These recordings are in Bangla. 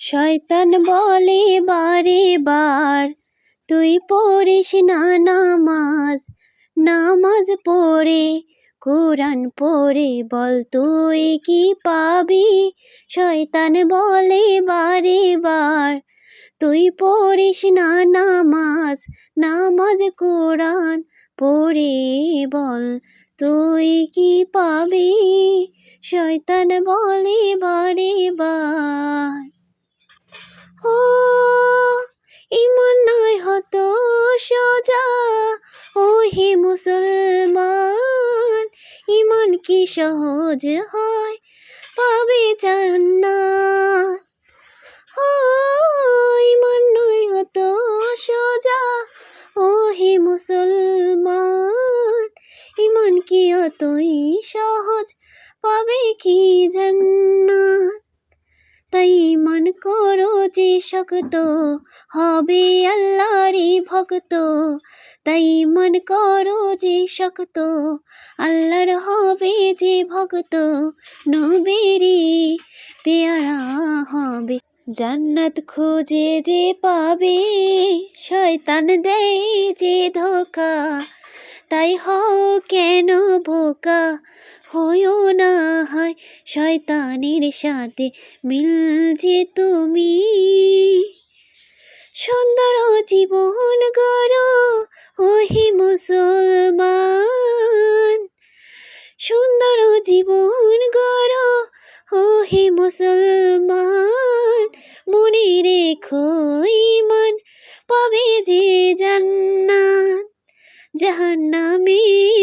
শয়তান বলে বারে বার তুই পড়িস না নামাজ নামাজ পড়ে, কোরআন পড়ে, বল তুই কি পাবি? শয়তান বলে বারে বার তুই পড়িস না নামাজ নামাজ কোরআন পড়ে, বল তুই কি পাবি? শয়তান বলে কি সহজ হয়, পাবে জান্নাত। হয় ইমান নয় অত সোজা ও হে মুসলমান, ইমন কি অতই সহজ, পাবে কি জান্নাত? তাই মন করো যে শক্ত, হবে আল্লাহরই ভক্ত। তাই মন করো যে শক্ত, আল্লাহর হবে যে ভক্ত। নবেরি পেয়ারা হবে, জান্নাত খুঁজে যে পাবে। শয়তান দেয় যে ধোকা তাই হও কেন বোকা? হইও না হয় শয়তানের সাথে মিল যে তুমি। সুন্দর জীবন গড়ো, ওহি মুসলমান। সুন্দর জীবন গড়ো, ওহি মুসলমান। মনে রেখো ইমান, পাবে যে জান্নাত। জাহান্নামে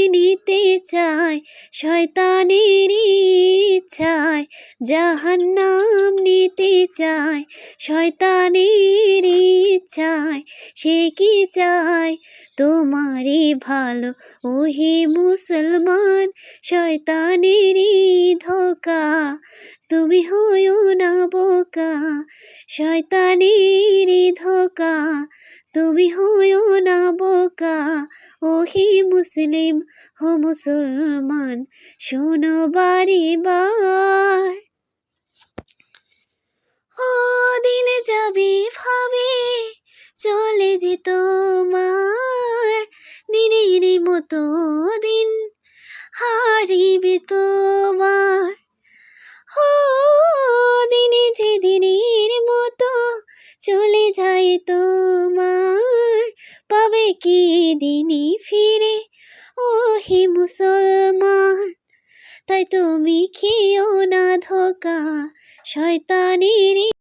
নিতে চায় শয়তানের ইচ্ছায়। জাহান্নাম নিতে চায় শয়তানের ইচ্ছায়। সে কি চায়? তোমারই ভালো, ওহে মুসলমান, শয়তানেরই ধোকা। তুমি হইও না বোকা, শয়তানেরই ধোকা। তুমি হইও না বোকা, ওহি মুসলিম হো মুসলমান, শোনো বারে বার। ও দিন যাবে ভাবে, চলে যে তোমার, দিনের মতো দিন হারিবে তোমার। ও কি দিনই ফিরে? ও হে মুসলমান তাই তুমি খেয়েও না ধোকা শয়তানের